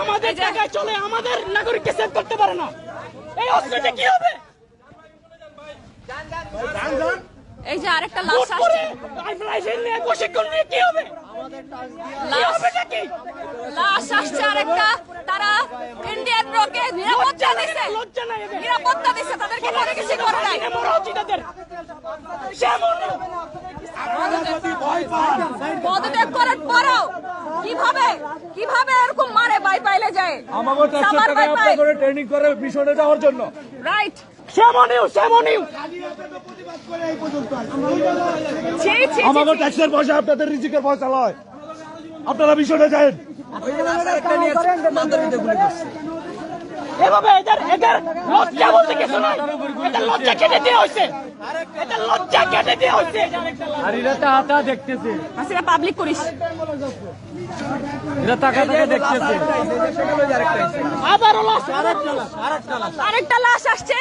আমাদের জায়গায় চলে আমাদের নাগরিককে সেভ করতে পারে না। এই অস্ত্রটা কি হবে? এই যে আরেকটা লাশ আসছে। রাইফেল নিয়ে প্রশিক্ষণ নিয়ে কি হবে? লাশ আসছে আরেকটা। তারা ইন্ডিয়ান ব্রকে নিরাপত্তা দিছে। দিছে তাদেরকে কিছু করে নাই। পদত্যাগ করার পরও কীভাবে? কীভাবে এরকম মারে বাই পাইলে যায়? আমাকে সাবার টাকায় আপনার করে ট্রেনিং করে মিশনে যাওয়ার জন্য। রাইট ছি ছি, আমাকে। ট্যাক্সের পয়সা আপনাদের রিজিকের পয়সা লয়। আপনারা মিশনে যায় এভাবে এদের এদের লজ্জা বলতে কিছু নাই। এদের লজ্জা কেটে দেওয়া হয়েছে। লজ্জা কেটে আর এরা তাহা দেখতেছে। হাসিনা পাবলিক করিস। এরা টাকা টাকা দেখতেছে। আবারও লাশ আরেকটা লাশ আসছে।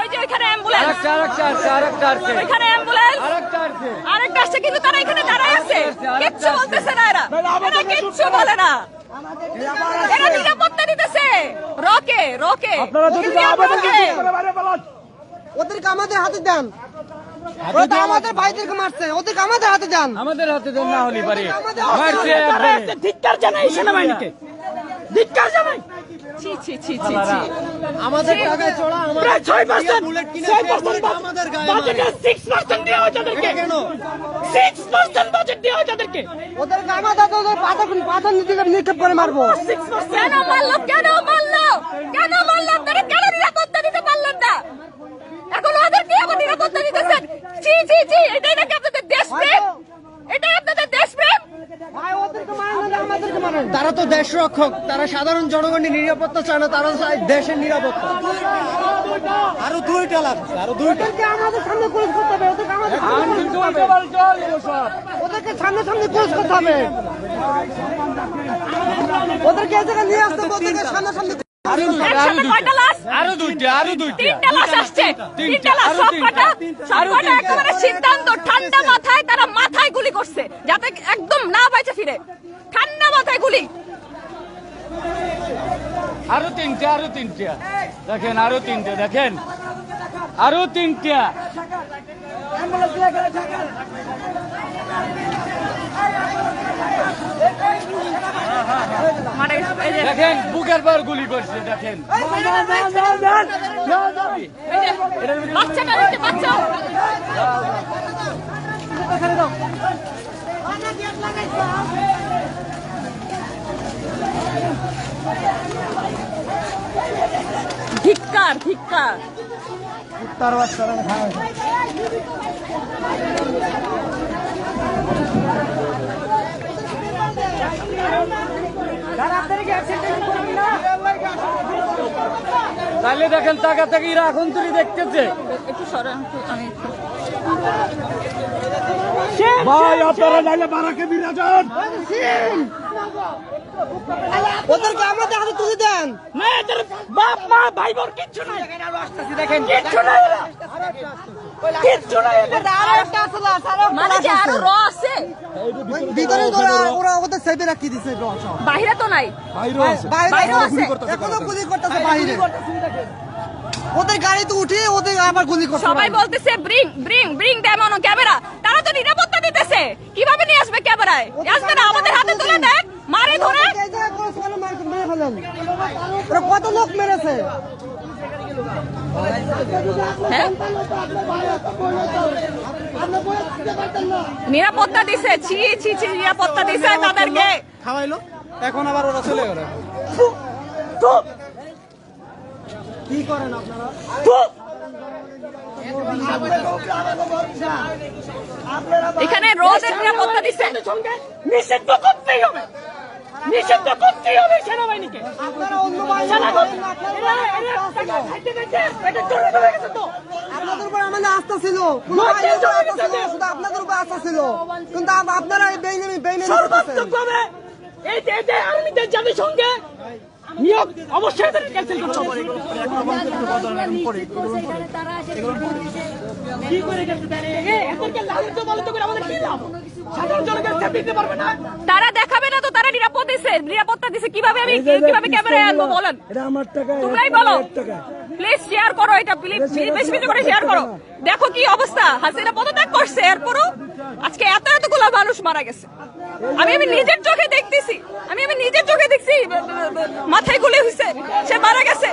ওই যে ওইখানে অ্যাম্বুলেন্স আরেকটা আরেকটা আসছে আরেকটা আসছে। ওইখানে অ্যাম্বুলেন্স আরেকটা আসছে। আরেকটা আসছে কিন্তু তারা এখানে দাঁড়ায় আছে। কিচ্ছু বলতেছে না এরা। এরা কিচ্ছু বলে না। এরা নিরাপত্তা দিতেছে। রকে রকে। আপনারা যদি আমাদের রকে। রিজিক করে বাইরে পালান ওদেরকে আমাদের হাতে দেন। ওরা তো আমাদের ভাইদেরকে মারছে ওদেরকে আমাদের হাতে দেন আমাদের হাতে দেন না হলি পারে। মারছে ধিক্কার জানাই সেনাবাহিনীকে। ধিক্কার জানাই। ছি ছি ছি ছি ছি। আমাদের টাকায় চড়া প্রায় ছয় পার্সেন্ট ছয় পার্সেন্ট বাজেটে সিক্স পার্সেন্ট দেওয়া হয় তাদেরকে। সিক্স পার্সেন্ট বাজেট দেওয়া হয় তাদেরকে। ওদেরকে আমাদের ওদের পাথর পাথর নিক্ষেপ করে মারবো। সিক্স পার্সেন্ট কেন মারলো? কেন মারলো? কেন মারলো? আপনারা কেন নিরাপত্তা দিতে পারলেন না এখন ওদের কি আবার নিরাপত্তা দিতেছেন ছি ছি ছি এটাই নাকি আপনাদের দেশপ্রেম এটাই আপনাদের দেশপ্রেম ভাই ওদেরকে মারেন না আমাদেরকে মারেন তারা রক্ষক তারা সাধারণ জনগণের নিরাপত্তা চায় না তারা চায় দেশের নিরাপত্তা। আরও দুইটা লাগছে আরও দুইটা। ওদেরকে আমাদের সামনে পুলিশ করতে হবে ওদেরকে আমাদের সামনে করতে হবে। ওদেরকে সামনে সামনে পুলিশ করতে হবে। ওদেরকে এই জায়গায় নিয়ে আসতে ওদেরকে সামনে সামনে একসাথে কয়টা লাশ? আরও দুইটা আরও দুইটা। তিনটা লাশ আসছে। তিনটা। লাশ সব কটা সব কটা একেবারে সিদ্ধান্ত ঠান্ডা মাথায় তারা মাথায় গুলি করছে যাতে একদম না বাইচে ফিরে। ঠান্ডা মাথায় গুলি। আরও তিনটা আরও তিনটা। দেখেন, আরও তিনটা, দেখেন। আরও তিনটা। দেখেন, বুকের পর গুলি করছে, দেখেন। এই ধিক্কার ধিক্কার তাহলে দেখেন টাকা থেকে রাখুন তুই দেখতেছে। একটু সরেন একটু আমি ভাই আপনারা নাইলে বারাকে বিরা যান। ওদেরকে আমাদের হাতে তুলে দেন। না বাপ মা ভাই বোন কিচ্ছু নাই। দেখেন। কিচ্ছু নাই। কিচ্ছু মানে আরও র আছে। ভিতরে ওরা ওরা ওদের দিছে বাইরে তো নাই। বাইরে বাইরেও আছে। এখনও গুলি করতেছে বাইরে। ওদের গাড়িতে উঠে ওদের আবার গুলি করতে সবাই বলতেছে ব্রিং ব্রিং ব্রিং ক্যামেরা তারা তো নিরাপত্তা দিতেছে কীভাবে নিয়ে আসবে ক্যামেরায় আসবে না আমাদের হাতে তুলে দেন মারে ধরে এই জায়গায় পুলিশ ওখানে মার- মেরে ফেলেন। ওরা কত লোক হ্যাঁ? নিরাপত্তা দিছে ছি ছি ছি নিরাপত্তা দিছে তাদেরকে। খাওয়াইলো এখন আবার ওরা চলে গেল। কি করেন আপনারা? এখানে রোদের নিরাপত্তা সঙ্গে নিষিদ্ধ করতেই হবে। নিষিদ্ধ করতেই হবে সেনাবাহিনীকে। আপনাদের উপর আমাদের আস্থা ছিল। শুধু আপনাদের উপর আস্থা ছিল। কিন্তু আপ- আপনারা এই বেইমানি করতেছেন এই আর্মিদের জাতিসংঘে নিয়োগ অবশ্যই এদের ক্যান্সেল করতে হবে। কি করে সাধারণ জনগণ দিতে পারবে না। তারা দেখাবে না তো তারা নিরাপত্তা নিরাপত্তা দিছে। কীভাবে আমি কীভাবে ক্যামেরায় আনব বলেন। এটা আমার টাকা তোমরাই বলো। প্লিজ শেয়ার করো এটা প্লিজ বেশি বেশি করে শেয়ার করো দেখো কি অবস্থা। হাসিনা পদত্যাগ করছে এরপরও আজকে এত এতগুলো মানুষ মারা গেছে। আমি আমি নিজের চোখে দেখতেছি। আমি আমি নিজের চোখে দেখছি মাথায় গুলি হয়েছে সে মারা গেছে।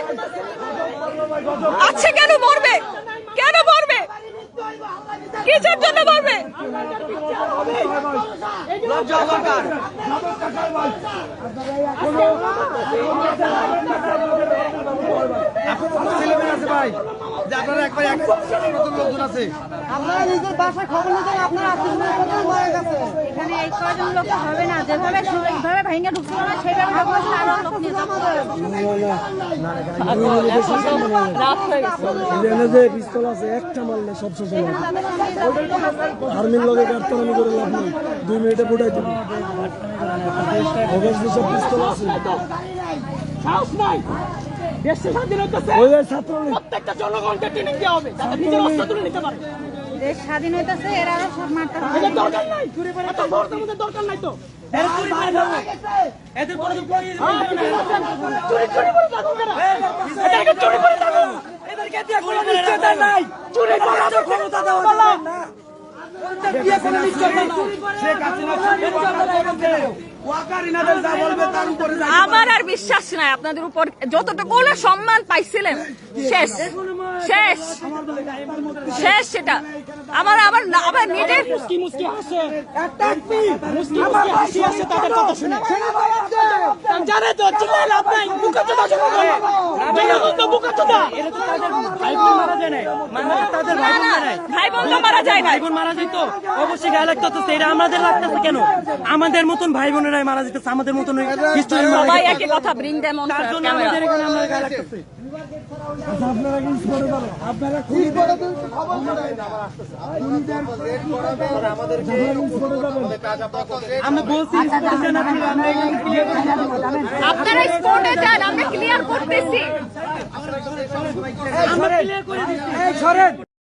আছে কেন মরবে? কেন মরবে? কিসের জন্য মরবে? ভাই। যে আপনারা একবার এক নতুন লোকজন আছে। আপনারা নিজের বাসায় খবর নিতেন আপনার আত্মীয় মারা গেছে। এখানে এই কয়জন লোক হবে না যেভাবে এইভাবে ভেঙে ঢুকছিল না সেইভাবে ঢুকছিল আরও লোক নিয়ে যাব। রাত গেছে এখানে যে পিস্তল আছে একটা মারলে সব শেষ হয়ে আর্মির লগে কাটতামি করে লাভ নেই দুই মিনিটে ফুটাই দিবি পিস্তল আছে সাহস নাই দেশে স্বাধীন হইতেছে। প্রত্যেকটা জনগণকে ট্রেনিং দেওয়া হবে যাতে নিজের অস্ত্র তুলে নিতে পারে। দেশ স্বাধীন হইতেছে এরা আরও সব মারতে হবে এদের দরকার নাই। এত ভোট আমাদের দরকার নাই তো। এরা চুরি করে ধরবে এদের কোনো চুরি চুরি করে থাকো এদেরকে চুরি করে থাকো এদেরকে দিয়ে কোনো নিশ্চয়তা নাই। চুরি করার ক্ষমতা দেওয়া যাবে না আমার আর বিশ্বাস নাই আপনাদের উপর। যতটুকু সম্মান পাইছিলেন শেষ। শেষ। শেষ সেটা। আমার আমার না- আমার নিজের মুস্কি মুস্কি হাসে। একটা মুস্কি মুস্কি হাসি আসে তাদের কথা শুনে। জানে তো চিল্লাই লাভ নাই বুকা চোদা শুরু জনগণ তো বুকা চোদা তাদের না, না, ভাই বোন তো মারা যায় না বোন মারা অবশ্যই গায়ে লাগতো আমাদের লাগতেছে কেন? আমাদের মতন ভাই বোনেরাই মারা যেতেছে আমাদের মতন হিস্টোরি সবাই একই কথা ব্রিং দেম অন তার জন্য আমাদের এখানে আমরা গায়ে লাগতেছে। আপনারা কি স্পটে পারেন? আপনারা খুব স্পটে খবর আমরা বলছি আপনারা স্পটে যান আমরা ক্লিয়ার করতেছি। আমরা ক্লিয়ার করে দিচ্ছি।